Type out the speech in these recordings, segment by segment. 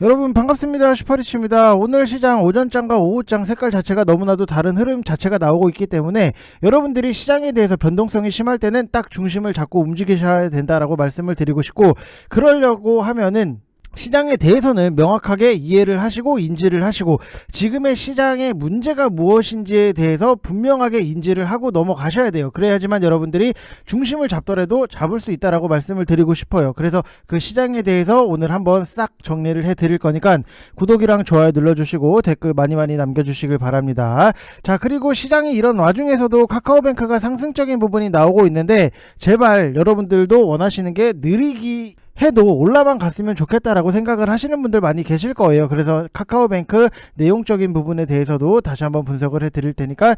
여러분 반갑습니다. 슈퍼리치입니다. 오늘 시장 오전장과 오후장 색깔 자체가 너무나도 다른 흐름 자체가 나오고 있기 때문에 여러분들이 시장에 대해서 변동성이 심할 때는 딱 중심을 잡고 움직이셔야 된다라고 말씀을 드리고 싶고 그러려고 하면은 시장에 대해서는 명확하게 이해를 하시고 인지를 하시고 지금의 시장의 문제가 무엇인지에 대해서 분명하게 인지를 하고 넘어가셔야 돼요. 그래야지만 여러분들이 중심을 잡더라도 잡을 수 있다라고 말씀을 드리고 싶어요. 그래서 그 시장에 대해서 오늘 한번 싹 정리를 해 드릴 거니까 구독이랑 좋아요 눌러 주시고 댓글 많이 많이 남겨 주시길 바랍니다. 자, 그리고 시장이 이런 와중에서도 카카오뱅크가 상승적인 부분이 나오고 있는데 제발 여러분들도 원하시는 게 느리기 해도 올라만 갔으면 좋겠다라고 생각을 하시는 분들 많이 계실 거예요. 그래서 카카오뱅크 내용적인 부분에 대해서도 다시 한번 분석을 해 드릴 테니까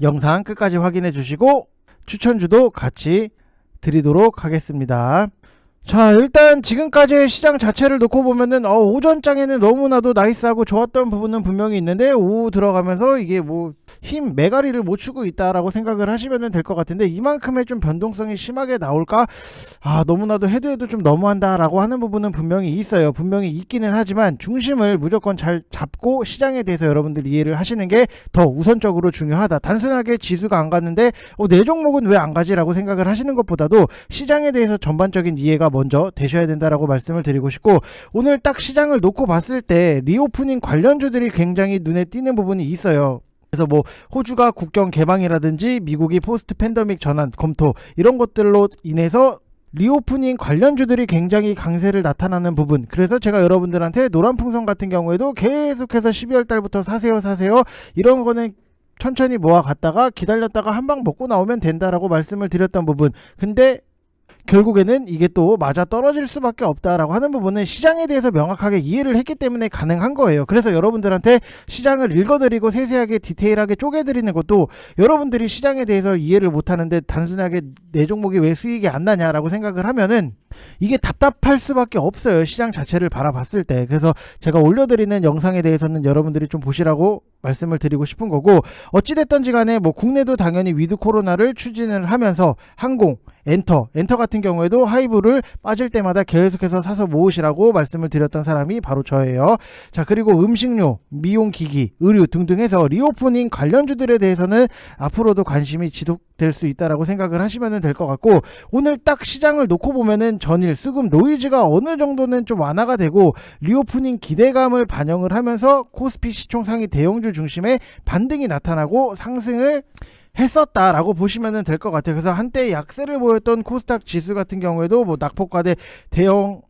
영상 끝까지 확인해 주시고 추천주도 같이 드리도록 하겠습니다. 자, 일단 지금까지의 시장 자체를 놓고 보면은 어, 오전장에는 너무나도 나이스하고 좋았던 부분은 분명히 있는데 오후 들어가면서 이게 뭐 힘 메가리를 못 추고 있다라고 생각을 하시면 될 것 같은데 이만큼의 좀 변동성이 심하게 나올까? 아, 너무나도 해도 해도 좀 너무한다라고 하는 부분은 분명히 있어요. 분명히 있기는 하지만 중심을 무조건 잘 잡고 시장에 대해서 여러분들 이해를 하시는 게 더 우선적으로 중요하다. 단순하게 지수가 안 갔는데 어, 내 종목은 왜 안 가지라고 생각을 하시는 것보다도 시장에 대해서 전반적인 이해가 먼저 되셔야 된다라고 말씀을 드리고 싶고 오늘 딱 시장을 놓고 봤을 때 리오프닝 관련주들이 굉장히 눈에 띄는 부분이 있어요. 그래서 뭐 호주가 국경 개방이라든지 미국이 포스트 팬더믹 전환 검토 이런 것들로 인해서 리오프닝 관련주들이 굉장히 강세를 나타나는 부분. 그래서 제가 여러분들한테 노란 풍선 같은 경우에도 계속해서 12월 달부터 사세요 사세요 이런 거는 천천히 모아갔다가 기다렸다가 한 방 먹고 나오면 된다라고 말씀을 드렸던 부분. 근데 결국에는 이게 또 맞아 떨어질 수밖에 없다라고 하는 부분은 시장에 대해서 명확하게 이해를 했기 때문에 가능한 거예요. 그래서 여러분들한테 시장을 읽어드리고 세세하게 디테일하게 쪼개드리는 것도 여러분들이 시장에 대해서 이해를 못하는데 단순하게 내 종목이 왜 수익이 안 나냐라고 생각을 하면은 이게 답답할 수밖에 없어요. 시장 자체를 바라봤을 때. 그래서 제가 올려드리는 영상에 대해서는 여러분들이 좀 보시라고 말씀을 드리고 싶은 거고 어찌됐던지 간에 뭐 국내도 당연히 위드 코로나를 추진을 하면서 항공 엔터 엔터 같은 경우에도 하이브를 빠질 때마다 계속해서 사서 모으시라고 말씀을 드렸던 사람이 바로 저예요. 자 그리고 음식료, 미용기기, 의류 등등 해서 리오프닝 관련주들에 대해서는 앞으로도 관심이 지속될 수 있다라고 생각을 하시면 될 것 같고 오늘 딱 시장을 놓고 보면은 전일 수급 노이즈가 어느 정도는 좀 완화가 되고 리오프닝 기대감을 반영을 하면서 코스피 시총 상위 대형주 중심의 반등이 나타나고 상승을 했었다라고 보시면 될 것 같아요. 그래서 한때 약세를 보였던 코스닥 지수 같은 경우에도 뭐 낙폭과대 대형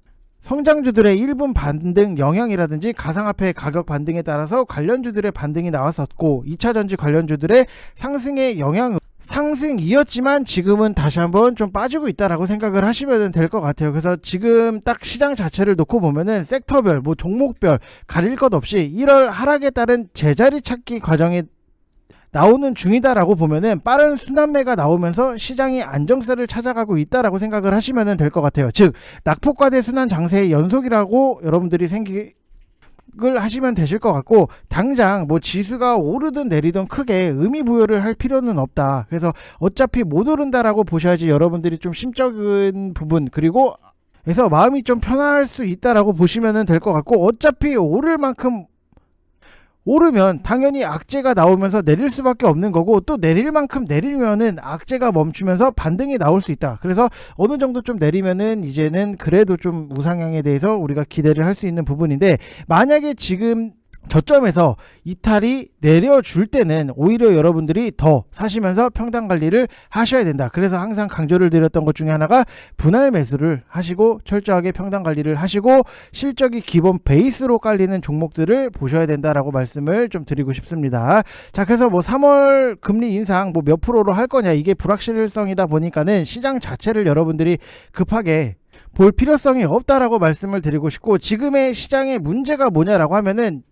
성장주들의 1분 반등 영향이라든지 가상화폐 가격 반등에 따라서 관련주들의 반등이 나왔었고 2차 전지 관련주들의 상승의 영향 상승이었지만 지금은 다시 한번 좀 빠지고 있다라고 생각을 하시면 될 것 같아요. 그래서 지금 딱 시장 자체를 놓고 보면은 섹터별, 뭐 종목별 가릴 것 없이 1월 하락에 따른 제자리 찾기 과정에 나오는 중이다라고 보면은 빠른 순환매가 나오면서 시장이 안정세를 찾아가고 있다라고 생각을 하시면 될 것 같아요. 즉 낙폭과대 순환 장세의 연속이라고 여러분들이 생기 을 하시면 되실 것 같고 당장 뭐 지수가 오르든 내리든 크게 의미 부여를 할 필요는 없다. 그래서 어차피 못 오른다라고 보셔야지 여러분들이 좀 심적인 부분 그리고 그래서 마음이 좀 편할 수 있다라고 보시면 될 것 같고 어차피 오를 만큼 오르면 당연히 악재가 나오면서 내릴 수밖에 없는 거고 또 내릴 만큼 내리면은 악재가 멈추면서 반등이 나올 수 있다. 그래서 어느 정도 좀 내리면은 이제는 그래도 좀 우상향에 대해서 우리가 기대를 할 수 있는 부분인데 만약에 지금 저점에서 이탈이 내려줄 때는 오히려 여러분들이 더 사시면서 평단 관리를 하셔야 된다. 그래서 항상 강조를 드렸던 것 중에 하나가 분할 매수를 하시고 철저하게 평단 관리를 하시고 실적이 기본 베이스로 깔리는 종목들을 보셔야 된다라고 말씀을 좀 드리고 싶습니다. 자, 그래서 뭐 3월 금리 인상 뭐 몇 프로로 할 거냐 이게 불확실성이다 보니까는 시장 자체를 여러분들이 급하게 볼 필요성이 없다라고 말씀을 드리고 싶고 지금의 시장의 문제가 뭐냐라고 하면은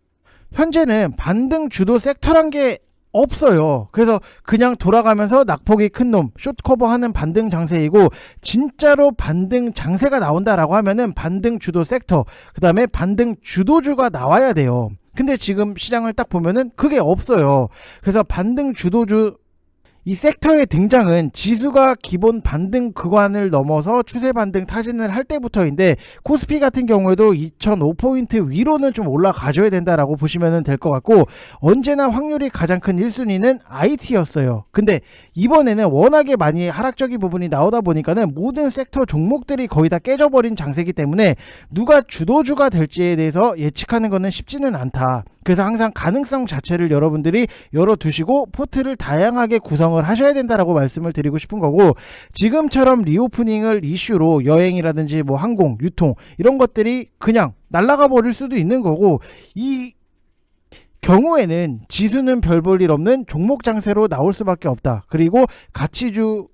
현재는 반등 주도 섹터란 게 없어요. 그래서 그냥 돌아가면서 낙폭이 큰 놈, 숏커버 하는 반등 장세이고, 진짜로 반등 장세가 나온다라고 하면은 반등 주도 섹터, 그 다음에 반등 주도주가 나와야 돼요. 근데 지금 시장을 딱 보면은 그게 없어요. 그래서 반등 주도주, 이 섹터의 등장은 지수가 기본 반등 구간을 넘어서 추세 반등 타진을 할 때부터인데 코스피 같은 경우에도 2005포인트 위로는 좀 올라가줘야 된다라고 보시면 될 것 같고 언제나 확률이 가장 큰 1순위는 IT였어요. 근데 이번에는 워낙에 많이 하락적인 부분이 나오다 보니까는 모든 섹터 종목들이 거의 다 깨져버린 장세기 때문에 누가 주도주가 될지에 대해서 예측하는 것은 쉽지는 않다. 그래서 항상 가능성 자체를 여러분들이 열어두시고 포트를 다양하게 구성을 하셔야 된다라고 말씀을 드리고 싶은 거고 지금처럼 리오프닝을 이슈로 여행이라든지 뭐 항공, 유통 이런 것들이 그냥 날아가 버릴 수도 있는 거고 이 경우에는 지수는 별 볼 일 없는 종목 장세로 나올 수밖에 없다. 그리고 가치주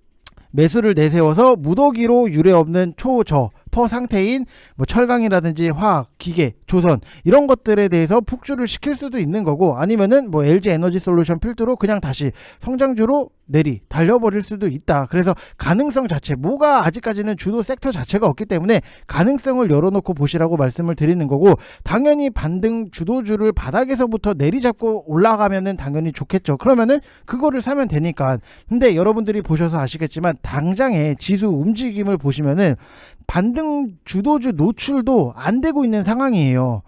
매수를 내세워서 무더기로 유례 없는 초저 퍼 상태인 뭐 철강이라든지 화학, 기계, 조선 이런 것들에 대해서 폭주를 시킬 수도 있는 거고 아니면은 뭐 LG 에너지 솔루션 필두로 그냥 다시 성장주로 내리 달려버릴 수도 있다. 그래서 가능성 자체 뭐가 아직까지는 주도 섹터 자체가 없기 때문에 가능성을 열어놓고 보시라고 말씀을 드리는 거고 당연히 반등 주도주를 바닥에서부터 내리잡고 올라가면은 당연히 좋겠죠. 그러면은 그거를 사면 되니까. 근데 여러분들이 보셔서 아시겠지만 당장의 지수 움직임을 보시면은 반등 주도주 노출도 안 되고 있는 상황이에요.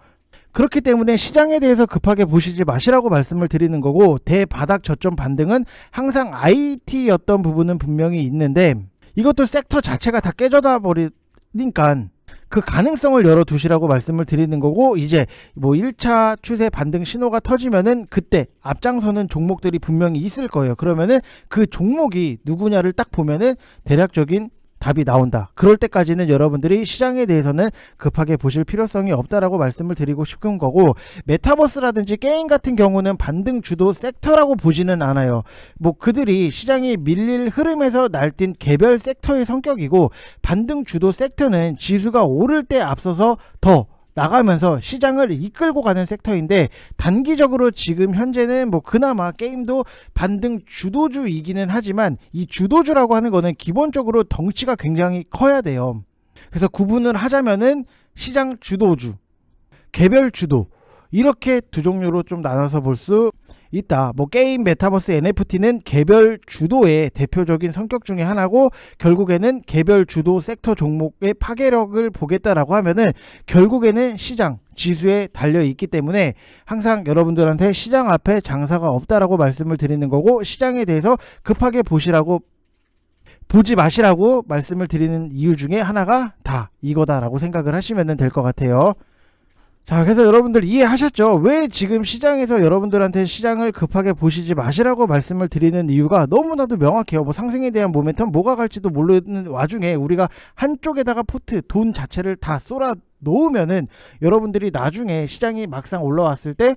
그렇기 때문에 시장에 대해서 급하게 보시지 마시라고 말씀을 드리는 거고 대바닥 저점 반등은 항상 IT였던 부분은 분명히 있는데 이것도 섹터 자체가 다 깨져다 버리니까 그 가능성을 열어두시라고 말씀을 드리는 거고 이제 뭐 1차 추세 반등 신호가 터지면은 그때 앞장서는 종목들이 분명히 있을 거예요. 그러면은 그 종목이 누구냐를 딱 보면은 대략적인 답이 나온다. 그럴 때까지는 여러분들이 시장에 대해서는 급하게 보실 필요성이 없다라고 말씀을 드리고 싶은 거고 메타버스라든지 게임 같은 경우는 반등 주도 섹터라고 보지는 않아요. 뭐 그들이 시장이 밀릴 흐름에서 날뛴 개별 섹터의 성격이고 반등 주도 섹터는 지수가 오를 때 앞서서 더 나가면서 시장을 이끌고 가는 섹터인데 단기적으로 지금 현재는 뭐 그나마 게임도 반등 주도주이기는 하지만 이 주도주라고 하는 거는 기본적으로 덩치가 굉장히 커야 돼요. 그래서 구분을 하자면은 시장 주도주, 개별 주도 이렇게 두 종류로 좀 나눠서 볼 수 있다. 뭐 게임, 메타버스, NFT는 개별 주도의 대표적인 성격 중에 하나고 결국에는 개별 주도 섹터 종목의 파괴력을 보겠다라고 하면은 결국에는 시장 지수에 달려 있기 때문에 항상 여러분들한테 시장 앞에 장사가 없다라고 말씀을 드리는 거고 시장에 대해서 급하게 보시라고 보지 마시라고 말씀을 드리는 이유 중에 하나가 다 이거다라고 생각을 하시면 될 것 같아요. 자, 그래서 여러분들 이해하셨죠? 왜 지금 시장에서 여러분들한테 시장을 급하게 보시지 마시라고 말씀을 드리는 이유가 너무나도 명확해요. 뭐 상승에 대한 모멘텀 뭐가 갈지도 모르는 와중에 우리가 한쪽에다가 포트 돈 자체를 다 쏟아 놓으면은 여러분들이 나중에 시장이 막상 올라왔을 때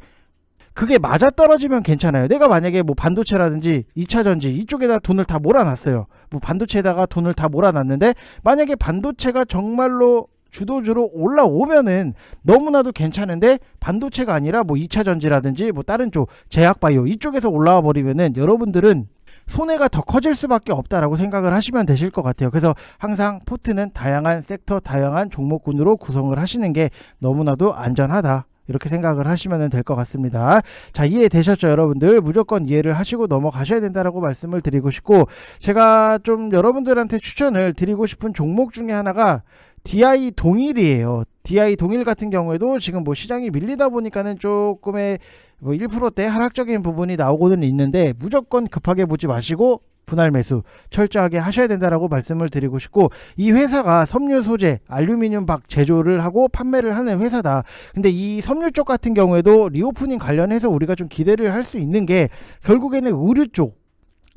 그게 맞아 떨어지면 괜찮아요. 내가 만약에 뭐 반도체라든지 2차 전지 이쪽에다 돈을 다 몰아놨어요. 뭐 반도체에다가 돈을 다 몰아놨는데 만약에 반도체가 정말로 주도주로 올라오면은 너무나도 괜찮은데 반도체가 아니라 뭐 2차 전지라든지 뭐 다른 쪽 제약 바이오 이쪽에서 올라와 버리면은 여러분들은 손해가 더 커질 수밖에 없다라고 생각을 하시면 되실 것 같아요. 그래서 항상 포트는 다양한 섹터, 다양한 종목군으로 구성을 하시는 게 너무나도 안전하다. 이렇게 생각을 하시면 될 것 같습니다. 자, 이해되셨죠, 여러분들? 무조건 이해를 하시고 넘어가셔야 된다라고 말씀을 드리고 싶고, 제가 좀 여러분들한테 추천을 드리고 싶은 종목 중에 하나가 DI 동일이에요. DI 동일 같은 경우에도 지금 뭐 시장이 밀리다 보니까는 조금의 뭐 1%대 하락적인 부분이 나오고는 있는데 무조건 급하게 보지 마시고 분할 매수 철저하게 하셔야 된다라고 말씀을 드리고 싶고 이 회사가 섬유 소재, 알루미늄 박 제조를 하고 판매를 하는 회사다. 근데 이 섬유 쪽 같은 경우에도 리오프닝 관련해서 우리가 좀 기대를 할 수 있는 게 결국에는 의류 쪽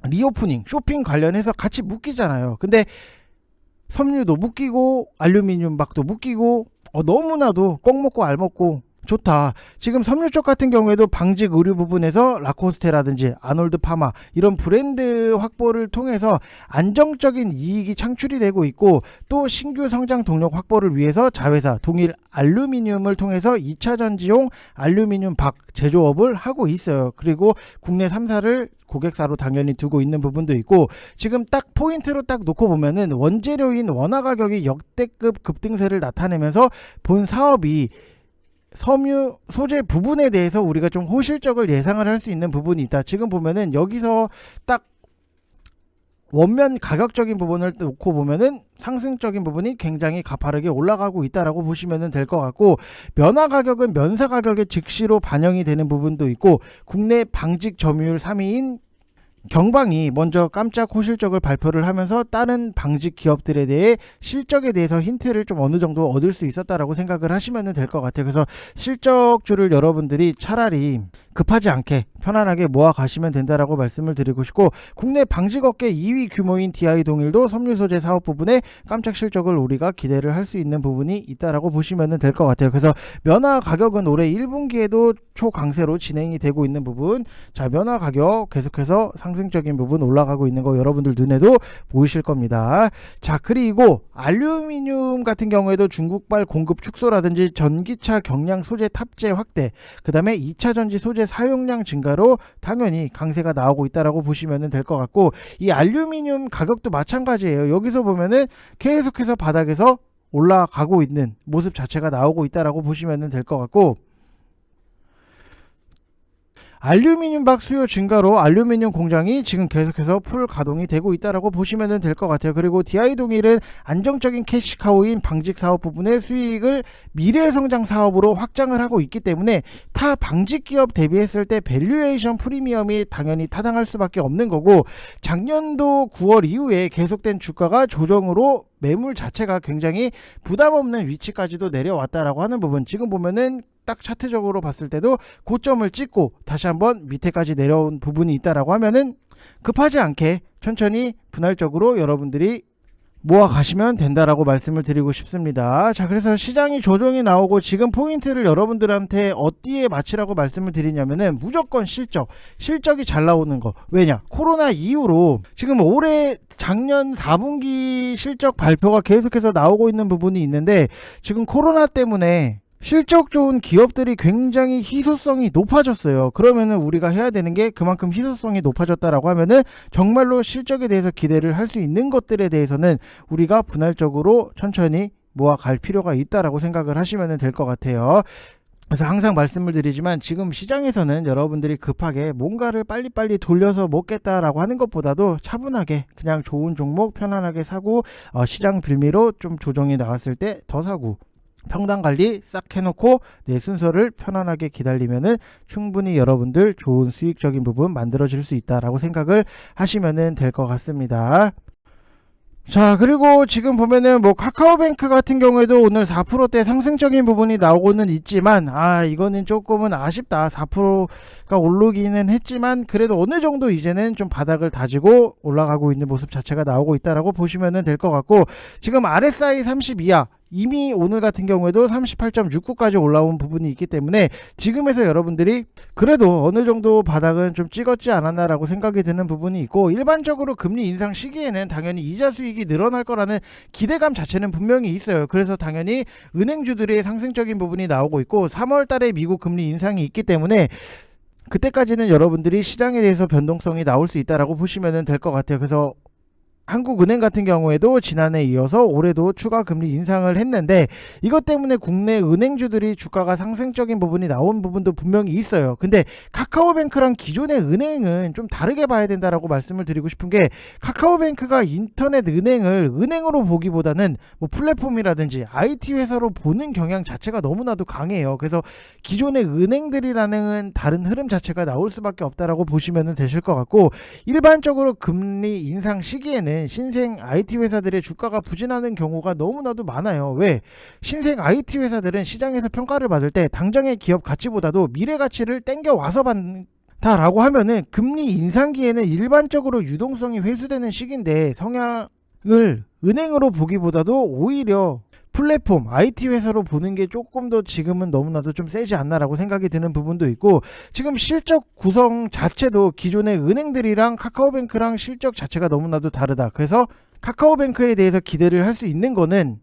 리오프닝 쇼핑 관련해서 같이 묶이잖아요. 근데 섬유도 묶이고 알루미늄 박도 묶이고 어, 너무나도 꼭 먹고 알 먹고 좋다. 지금 섬유 쪽 같은 경우에도 방직 의류 부분에서 라코스테라든지 아놀드 파마 이런 브랜드 확보를 통해서 안정적인 이익이 창출이 되고 있고 또 신규 성장 동력 확보를 위해서 자회사 동일 알루미늄을 통해서 2차 전지용 알루미늄 박 제조업을 하고 있어요. 그리고 국내 3사를 고객사로 당연히 두고 있는 부분도 있고 지금 딱 포인트로 딱 놓고 보면은 원재료인 원화 가격이 역대급 급등세를 나타내면서 본 사업이 섬유 소재 부분에 대해서 우리가 좀 호실적을 예상을 할 수 있는 부분이 있다. 지금 보면은 여기서 딱 원면 가격적인 부분을 놓고 보면은 상승적인 부분이 굉장히 가파르게 올라가고 있다라고 보시면 될 것 같고 면화 가격은 면사 가격에 즉시로 반영이 되는 부분도 있고 국내 방직 점유율 3위인 경방이 먼저 깜짝 호실적을 발표를 하면서 다른 방직 기업들에 대해 실적에 대해서 힌트를 좀 어느 정도 얻을 수 있었다라고 생각을 하시면 될 것 같아요. 그래서 실적주를 여러분들이 차라리 급하지 않게 편안하게 모아 가시면 된다라고 말씀을 드리고 싶고 국내 방직업계 2위 규모인 DI 동일도 섬유 소재 사업 부분에 깜짝 실적을 우리가 기대를 할 수 있는 부분이 있다라고 보시면 될 것 같아요. 그래서 면화 가격은 올해 1분기에도 초강세로 진행이 되고 있는 부분 자 면화 가격 계속해서 상승적인 부분 올라가고 있는 거 여러분들 눈에도 보이실 겁니다. 자 그리고 알루미늄 같은 경우에도 중국발 공급 축소라든지 전기차 경량 소재 탑재 확대 그 다음에 2차 전지 소재 사용량 증가로 당연히 강세가 나오고 있다라고 보시면 될 것 같고 이 알루미늄 가격도 마찬가지예요. 여기서 보면은 계속해서 바닥에서 올라가고 있는 모습 자체가 나오고 있다라고 보시면 될 것 같고 알루미늄 박 수요 증가로 알루미늄 공장이 지금 계속해서 풀 가동이 되고 있다라고 보시면 될 것 같아요. 그리고 DI 동일은 안정적인 캐시카우인 방직 사업 부분의 수익을 미래 성장 사업으로 확장을 하고 있기 때문에 타 방직 기업 대비했을 때 밸류에이션 프리미엄이 당연히 타당할 수밖에 없는 거고 작년도 9월 이후에 계속된 주가가 조정으로 매물 자체가 굉장히 부담 없는 위치까지도 내려왔다라고 하는 부분 지금 보면은 딱 차트적으로 봤을 때도 고점을 찍고 다시 한번 밑에까지 내려온 부분이 있다라고 하면은 급하지 않게 천천히 분할적으로 여러분들이 모아 가시면 된다라고 말씀을 드리고 싶습니다. 자, 그래서 시장이 조정이 나오고 지금 포인트를 여러분들한테 어디에 맞추라고 말씀을 드리냐면은 무조건 실적, 실적이 잘 나오는 거. 왜냐? 코로나 이후로 지금 올해 작년 4분기 실적 발표가 계속해서 나오고 있는 부분이 있는데 지금 코로나 때문에 실적 좋은 기업들이 굉장히 희소성이 높아졌어요. 그러면은 우리가 해야 되는 게 그만큼 희소성이 높아졌다라고 하면은 정말로 실적에 대해서 기대를 할 수 있는 것들에 대해서는 우리가 분할적으로 천천히 모아갈 필요가 있다라고 생각을 하시면 될 것 같아요. 그래서 항상 말씀을 드리지만 지금 시장에서는 여러분들이 급하게 뭔가를 빨리빨리 돌려서 먹겠다라고 하는 것보다도 차분하게 그냥 좋은 종목 편안하게 사고 어, 시장 빌미로 좀 조정이 나왔을 때 더 사고 평단 관리 싹 해놓고 내 순서를 편안하게 기다리면은 충분히 여러분들 좋은 수익적인 부분 만들어질 수 있다라고 생각을 하시면은 될 것 같습니다. 자 그리고 지금 보면은 뭐 카카오뱅크 같은 경우에도 오늘 4%대 상승적인 부분이 나오고는 있지만 아 이거는 조금은 아쉽다 4%가 오르기는 했지만 그래도 어느 정도 이제는 좀 바닥을 다지고 올라가고 있는 모습 자체가 나오고 있다라고 보시면 될 것 같고 지금 RSI 32야 이미 오늘 같은 경우에도 38.69까지 올라온 부분이 있기 때문에 지금에서 여러분들이 그래도 어느 정도 바닥은 좀 찍었지 않았나라고 생각이 드는 부분이 있고 일반적으로 금리 인상 시기에는 당연히 이자 수익이 늘어날 거라는 기대감 자체는 분명히 있어요. 그래서 당연히 은행주들의 상승적인 부분이 나오고 있고 3월 달에 미국 금리 인상이 있기 때문에 그때까지는 여러분들이 시장에 대해서 변동성이 나올 수 있다라고 보시면 될 것 같아요. 그래서 한국은행 같은 경우에도 지난해 이어서 올해도 추가 금리 인상을 했는데 이것 때문에 국내 은행주들이 주가가 상승적인 부분이 나온 부분도 분명히 있어요. 근데 카카오뱅크랑 기존의 은행은 좀 다르게 봐야 된다라고 말씀을 드리고 싶은 게 카카오뱅크가 인터넷 은행을 은행으로 보기보다는 뭐 플랫폼이라든지 IT 회사로 보는 경향 자체가 너무나도 강해요. 그래서 기존의 은행들이라는 다른 흐름 자체가 나올 수밖에 없다라고 보시면 되실 것 같고 일반적으로 금리 인상 시기에는 신생 IT 회사들의 주가가 부진하는 경우가 너무나도 많아요. 왜? 신생 IT 회사들은 시장에서 평가를 받을 때 당장의 기업 가치보다도 미래 가치를 땡겨 와서 받는 다라고 하면은 금리 인상기에는 일반적으로 유동성이 회수되는 시기인데 성향을 은행으로 보기보다도 오히려 플랫폼 IT 회사로 보는 게 조금 더 지금은 너무나도 좀 세지 않나라고 생각이 드는 부분도 있고 지금 실적 구성 자체도 기존의 은행들이랑 카카오뱅크랑 실적 자체가 너무나도 다르다. 그래서 카카오뱅크에 대해서 기대를 할 수 있는 거는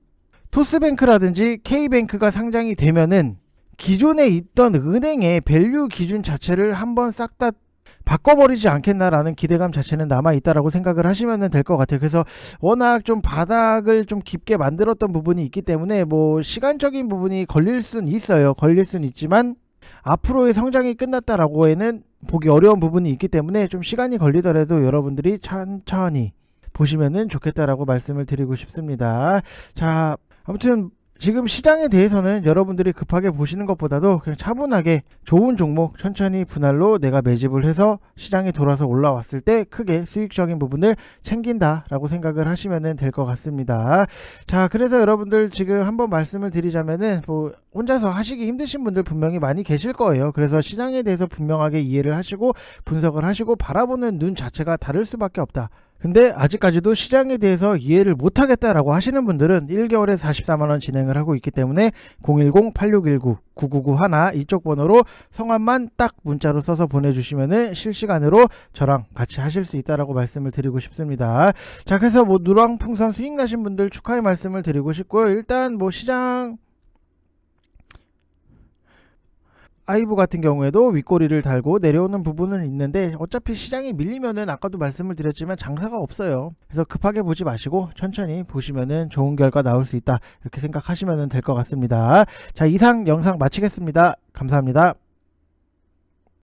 토스뱅크라든지 K뱅크가 상장이 되면은 기존에 있던 은행의 밸류 기준 자체를 한번 싹 다 바꿔버리지 않겠나라는 기대감 자체는 남아 있다라고 생각을 하시면 될 것 같아요. 그래서 워낙 좀 바닥을 좀 깊게 만들었던 부분이 있기 때문에 뭐 시간적인 부분이 걸릴 수는 있어요. 걸릴 수는 있지만 앞으로의 성장이 끝났다라고 에는 보기 어려운 부분이 있기 때문에 좀 시간이 걸리더라도 여러분들이 천천히 보시면은 좋겠다라고 말씀을 드리고 싶습니다. 자, 아무튼 지금 시장에 대해서는 여러분들이 급하게 보시는 것보다도 그냥 차분하게 좋은 종목 천천히 분할로 내가 매집을 해서 시장에 돌아서 올라왔을 때 크게 수익적인 부분을 챙긴다라고 생각을 하시면 될 것 같습니다. 자, 그래서 여러분들 지금 한번 말씀을 드리자면은 뭐 혼자서 하시기 힘드신 분들 분명히 많이 계실 거예요. 그래서 시장에 대해서 분명하게 이해를 하시고 분석을 하시고 바라보는 눈 자체가 다를 수밖에 없다. 근데 아직까지도 시장에 대해서 이해를 못하겠다라고 하시는 분들은 1개월에 44만원 진행을 하고 있기 때문에 010-8619-9991 이쪽 번호로 성함만 딱 문자로 써서 보내주시면은 실시간으로 저랑 같이 하실 수 있다라고 말씀을 드리고 싶습니다. 자, 그래서 뭐 누랑풍선 수익 나신 분들 축하의 말씀을 드리고 싶고요. 일단 뭐 시장 아이브 같은 경우에도 윗꼬리를 달고 내려오는 부분은 있는데 어차피 시장이 밀리면은 아까도 말씀을 드렸지만 장사가 없어요. 그래서 급하게 보지 마시고 천천히 보시면은 좋은 결과 나올 수 있다. 이렇게 생각하시면 될 것 같습니다. 자, 이상 영상 마치겠습니다. 감사합니다.